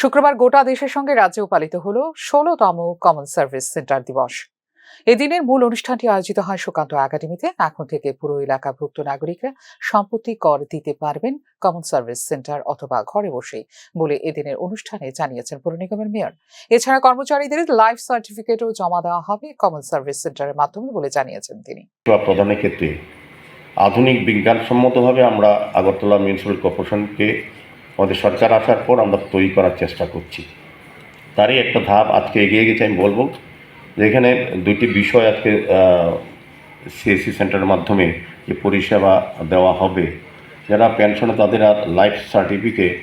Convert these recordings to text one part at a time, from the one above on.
শুক্রবার গোটা দেশের সঙ্গে রাজ্যেও পালিত হল ষোলতম কমন সার্ভিস সেন্টার দিবস। এদিনের মূল অনুষ্ঠানটি আয়োজিত হয় সুকান্ত একাডেমিতে। এখন থেকে পুরো এলাকাভুক্ত নাগরিকরা সম্পত্তি কর দিতে পারবেন কমন সার্ভিস সেন্টার অথবা ঘরে বসে বলে এদিনের অনুষ্ঠানে জানিয়েছেন পৌর নিগমের মেয়র। এছাড়া কর্মচারীদের লাইফ সার্টিফিকেটও জমা দেওয়া হবে কমন সার্ভিস সেন্টারের মাধ্যমে বলে জানিয়েছেন তিনি। প্রদানের ক্ষেত্রে আধুনিক বিজ্ঞানসম্মতভাবে আমরা আগরতলা মিউনিসিপ্যাল কর্পোরেশনকে আমাদের সরকার আসার পর আমরা তৈরি করার চেষ্টা করছি। তারই একটা ধাপ আজকে এগিয়ে গেছে, আমি বলব যে এখানে দুইটি বিষয় আজকে সিএসসি সেন্টারের মাধ্যমে যে পরিষেবা দেওয়া হবে। যারা পেনশনে তাদের আর লাইফ সার্টিফিকেট,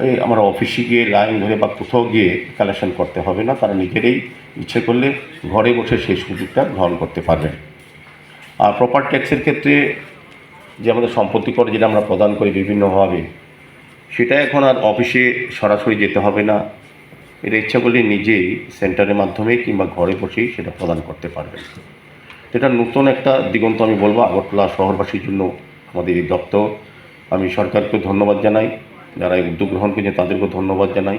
ওই আমরা অফিসে গিয়ে লাইন ধরে বা কোথাও গিয়ে কালেকশন করতে হবে না, তারা নিজেরাই ইচ্ছে করলে ঘরে বসে সেই সুযোগটা গ্রহণ করতে পারবেন আর প্রপার ট্যাক্সের ক্ষেত্রে যে আমাদের সম্পত্তি কর যেটা আমরা প্রদান করি বিভিন্নভাবে সেটা এখন আর অফিসে সরাসরি যেতে হবে না। এটা ইচ্ছা করলে নিজেই সেন্টারের মাধ্যমে কিংবা ঘরে বসেই সেটা প্রদান করতে পারবেন। এটা নতুন একটা দিগন্ত আমি বলব, আগরতলা শহরবাসীর জন্য আমাদের এই দপ্তর। আমি সরকারকে ধন্যবাদ জানাই, যারা এই উদ্যোগ গ্রহণ করেছে তাদেরকেও ধন্যবাদ জানাই।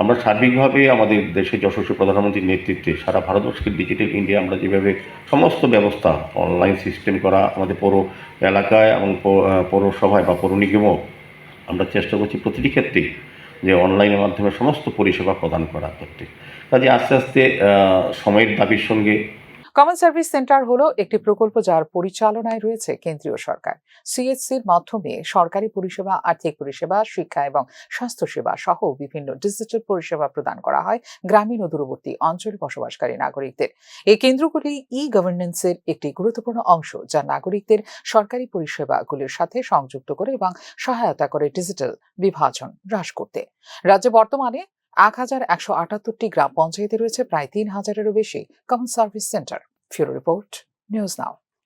আমরা সার্বিকভাবে আমাদের দেশের যশস্বী প্রধানমন্ত্রীর নেতৃত্বে সারা ভারতবর্ষকে ডিজিটাল ইন্ডিয়া আমরা যেভাবে সমস্ত ব্যবস্থা, অনলাইন সিস্টেম করা, আমাদের পৌর এলাকায় এবং পৌরসভায় বা পৌর নিগমও আমরা চেষ্টা করছি প্রতিটি ক্ষেত্রেই যে অনলাইনের মাধ্যমে সমস্ত পরিষেবা প্রদান করা করতে কাজে আস্তে আস্তে সময়ের দাবির সঙ্গে কমন সার্ভিস সেন্টার হলো একটি প্রকল্প যার পরিচালনায় রয়েছে কেন্দ্রীয় সরকার। সিএসসির মাধ্যমে সরকারি পরিষেবা, আর্থিক পরিষেবা, শিক্ষা এবং স্বাস্থ্যসেবা সহ বিভিন্ন ডিজিটাল পরিষেবা প্রদান করা হয় গ্রামীণ ও দূরবর্তী অঞ্চলে বসবাসকারী নাগরিকদের। এই কেন্দ্রগুলি ই গভর্নেন্সের একটি গুরুত্বপূর্ণ অংশ যা নাগরিকদের সরকারি পরিষেবাগুলির সাথে সংযুক্ত করে এবং সহায়তা করে ডিজিটাল বিভাজন হ্রাস করতে। রাজ্যে বর্তমানে এক হাজার একশো আটাত্তরটি গ্রাম পঞ্চায়েতে রয়েছে, প্রায় তিন হাজারেরও বেশি common service centre bureau report, news now.